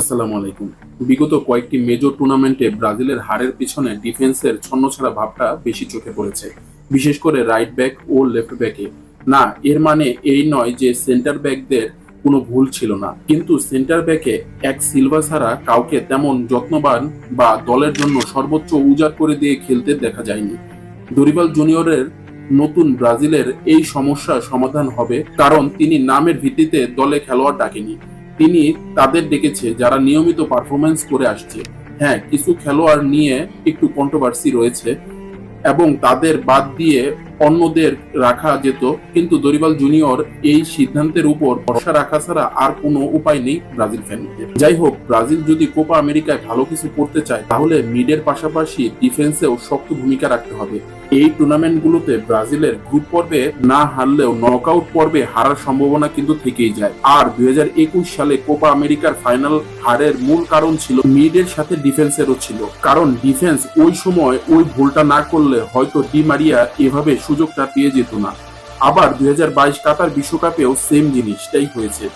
আসসালামু আলাইকুম। বিগত কয়েকটি মেজর টুর্নামেন্টে ব্রাজিলের হারের পিছনে ডিফেন্সের ছন্নছাড়া ভাবটা বেশি চোখে পড়েছে। বিশেষ করে রাইট ব্যাক ও লেফট ব্যাকে না, এর মানে এই নয় যে সেন্টার ব্যাকদের কোনো ভুল ছিল না। কিন্তু সেন্টার ব্যাকে এক সিলভা ছাড়া কাউকে তেমন যত্নবান বা দলের জন্য সর্বোচ্চ উজাড় করে দিয়ে খেলতে দেখা যায়নি। দরিবাল জুনিয়রের নতুন ব্রাজিলের এই সমস্যার সমাধান হবে কারণ তিনি নামের ভিত্তিতে দলে খেলোয়াড় ডাকেনি। তিনি তাদের ডেকেছে, যারা নিয়মিত পারফরমেন্স করে আসছে। হ্যাঁ কিছু খেলোয়াড় নিয়ে একটু কন্ট্রোভার্সি রয়েছে এবং তাদের বাদ দিয়ে অন্যদের রাখা যেত, কিন্তু দরিবাল জুনিয়র এই সিদ্ধান্তের উপর ভরসা রাখা ছাড়া আর কোনো উপায় নেই ব্রাজিল ফ্যানদের। যাই হোক ব্রাজিল যদি কোপা আমেরিকায় ভালো কিছু করতে চায়, তাহলে মিডের পাশাপাশি ডিফেন্সেও শক্ত ভূমিকা রাখতে হবে। এই টুর্নামেন্টগুলোতে ব্রাজিলের গ্রুপ পর্বে না হারলেও নকআউট পর্বে হারার সম্ভাবনা কিন্তু থেকেই যায়। আর দুই হাজার একুশ সালে কোপা আমেরিকার ফাইনাল হারের মূল কারণ ছিল মিডের সাথে ডিফেন্সেরও ছিল। কারণ ডিফেন্স ওই সময় ওই ভুলটা না করলে হয়তো ডি মারিয়া এভাবে সুযোগটা পেয়ে যেত না। আবার দুই কাতার বিশ্বকাপেও সেম জিনিসটাই হয়েছে।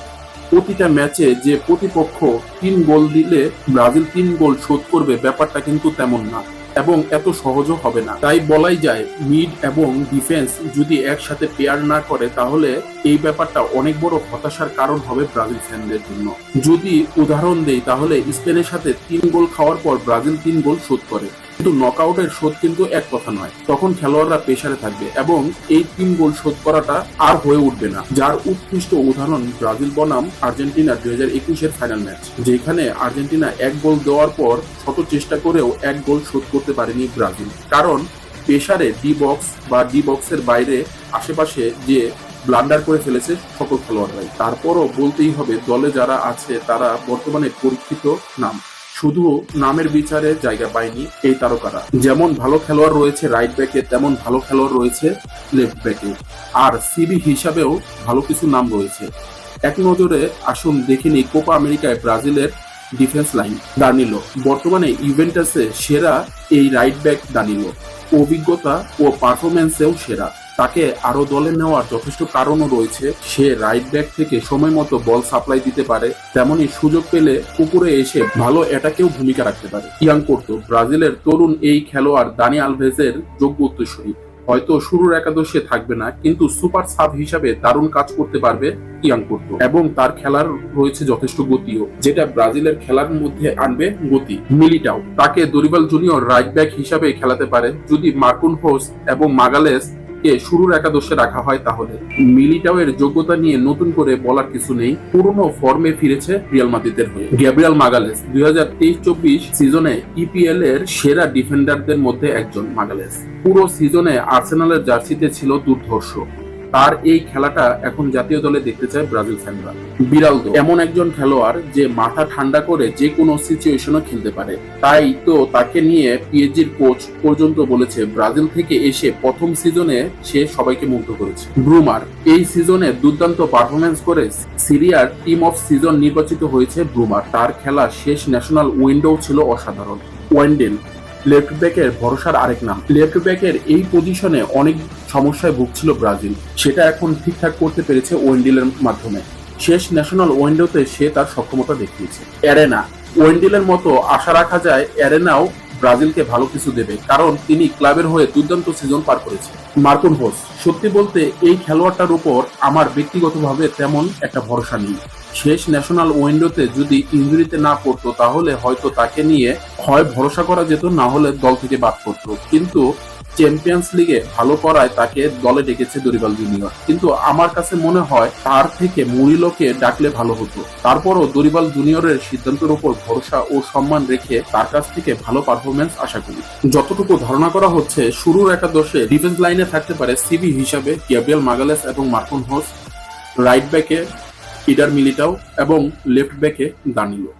প্রতিটা ম্যাচে যে প্রতিপক্ষ তিন গোল দিলে ব্রাজিল তিন গোল শোধ করবে ব্যাপারটা কিন্তু তেমন না এবং এত সহজও হবে না। তাই বলাই যায়, মিড এবং ডিফেন্স যদি একসাথে পেয়ার না করে তাহলে এই ব্যাপারটা অনেক বড় হতাশার কারণ হবে ব্রাজিল ফ্যানদের জন্য। যদি উদাহরণ দেই, তাহলে স্পেনের সাথে তিন গোল খাওয়ার পর ব্রাজিল তিন গোল শোধ করে। কিন্তু নকআউটের শোধ কিন্তু এক কথা নয়। তখন খেলোয়াড়রা পেশারে থাকবে এবং এই তিন গোল শোধ করাটা আর হয়ে উঠবে না, যার উৎকৃষ্ট উদাহরণ ব্রাজিল বনাম আর্জেন্টিনা দুই হাজার একুশের ফাইনাল ম্যাচ যেখানে আর্জেন্টিনা এক গোল দেওয়ার পর শত চেষ্টা করেও এক গোল শোধ করতে পারেনি ব্রাজিল। কারণ পেশারে ডি বক্স বা ডি বক্সের বাইরে আশেপাশে যে ব্লান্ডার করে ফেলেছে সকল খেলোয়াড়রাই। তারপরও বলতেই হবে দলে যারা আছে তারা বর্তমানে পরীক্ষিত নাম। শুধু নামের বিচারে জায়গা পায়নি এই তারকারা। যেমন ভালো খেলোয়াড় রয়েছে রাইট ব্যাকে তেমন ভালো খেলোয়াড় রয়েছে লেফট ব্যাকে আর সিবি হিসাবেও ভালো কিছু নাম রয়েছে। এক নজরে আসুন, দেখে নিই কোপা আমেরিকায় ব্রাজিলের ডিফেন্স লাইন দানিলো বর্তমানে ইভেন্টাসে সেরা এই রাইট ব্যাক দানিলো অভিজ্ঞতা ও পারফরমেন্সেও সেরা। তাকে আরও দলে নেওয়ার যথেষ্ট কারণও রয়েছে। সে রাইট ব্যাক থেকে সময় মতো বল সাপ্লাই দিতে পারে তেমনি সুযোগ পেলে পুকুরে এসে ভালো এটাকেও ভূমিকা রাখতে পারে। ইয়াং করতো, ব্রাজিলের তরুণ এই খেলোয়াড় দানি আলভেজের যোগ্য উত্তরসূরি। হয়তো শুরুর একাদশে থাকবে না, কিন্তু সুপার সাব হিসাবে দারুণ কাজ করতে পারবে ইয়াং করতো। এবং তার খেলার রয়েছে যথেষ্ট গতিও, যেটা ব্রাজিলের খেলার মধ্যে আনবে গতি। মিলিটাও, তাকে দরিবাল জুনিয়র রাইট ব্যাক হিসাবে খেলাতে পারে, যদি মার্কুন হোস এবং মাগালেস কে শুরুর একাদশে রাখা হয় তাহলে। মিলিটাও এর যোগ্যতা নিয়ে নতুন করে বলার কিছু নেই। পুরনো ফর্মে ফিরেছে রিয়াল মাদ্রিদের হয়ে। গ্যাব্রিয়াল মাগালেস, দুই হাজার তেইশ চব্বিশ সিজনে ইপিএল এর সেরা ডিফেন্ডারদের মধ্যে একজন মাগালেস। পুরো সিজনে আর্সেনালের জার্সিতে ছিল দুর্ধর্ষ। তার এই খেলাটা এখন জাতীয় দলে দেখতে চায় ব্রাজিল ফ্যানরা। বিড়ালদো এমন একজন খেলোয়াড় যে মাথা ঠান্ডা করে যে কোনো সিচুয়েশনও খেলতে পারে। তাই তো তাকে নিয়ে পিএইচজির কোচ পর্যন্ত বলেছে, ব্রাজিল থেকে এসে প্রথম সিজনে সে সবাইকে মুগ্ধ করেছে। ব্রুমার, এই সিজনে দুর্দান্ত পারফরমেন্স করে সিরিয়ার টিম অফ সিজন নির্বাচিত হয়েছে ব্রুমার। তার খেলা শেষ ন্যাশনাল উইন্ডো ছিল অসাধারণ। ওয়েন্ডেল লেফট ব্যাকের ভরসার আরেক নাম। লেফট ব্যাকের এই পজিশনে অনেক সমস্যায় ভুগছিল ব্রাজিল। সেটা এখন ঠিকঠাক করতে পেরেছে ওয়েন্ডিলের মাধ্যমে। শেষ ন্যাশনাল ওয়েন্ডোতে সে তার সক্ষমতা দেখিয়েছে। অ্যারেনা ওয়েন্ডিলের মতো আশা রাখা যায় অ্যারেনাও ব্রাজিলকে ভালো কিছু দেবে, কারণ তিনি ক্লাবের হয়ে দুর্দান্ত সিজন পার করেছে। মার্কুন হোস সত্যি বলতে এই খেলোয়াড়টার উপর আমার ব্যক্তিগতভাবে তেমন একটা ভরসা নেই। শেষ ন্যাশনাল উইন্ডোতে যদি ইঞ্জুরিতে না পড়তো, তাহলে হয়তো তাকে নিয়ে হয় ভরসা করা যেত, না হলে দল থেকে বাদ পড়তো। কিন্তু চ্যাম্পিয়ন্স লিগে ভালো করায় তাকে দলে ডেকেছে দরিবাল জুনিয়র কিন্তু আমার কাছে মনে হয়, তার থেকে মুরিলোকে ডাকলে ভালো হতো। তারপরও দরিবাল জুনিয়রের সিদ্ধান্তের উপর ভরসা ও সম্মান রেখে তার কাছ থেকে ভালো পারফরমেন্স আশা করি। যতটুকু ধারণা করা হচ্ছে, শুরুর একাদশে ডিফেন্স লাইনে থাকতে পারে সিবি হিসাবে গ্যাব্রিয়াল মাগালেস এবং মার্কন হোস রাইট ব্যাকে ইডার মিলিটাও এবং লেফট ব্যাকে দানিলো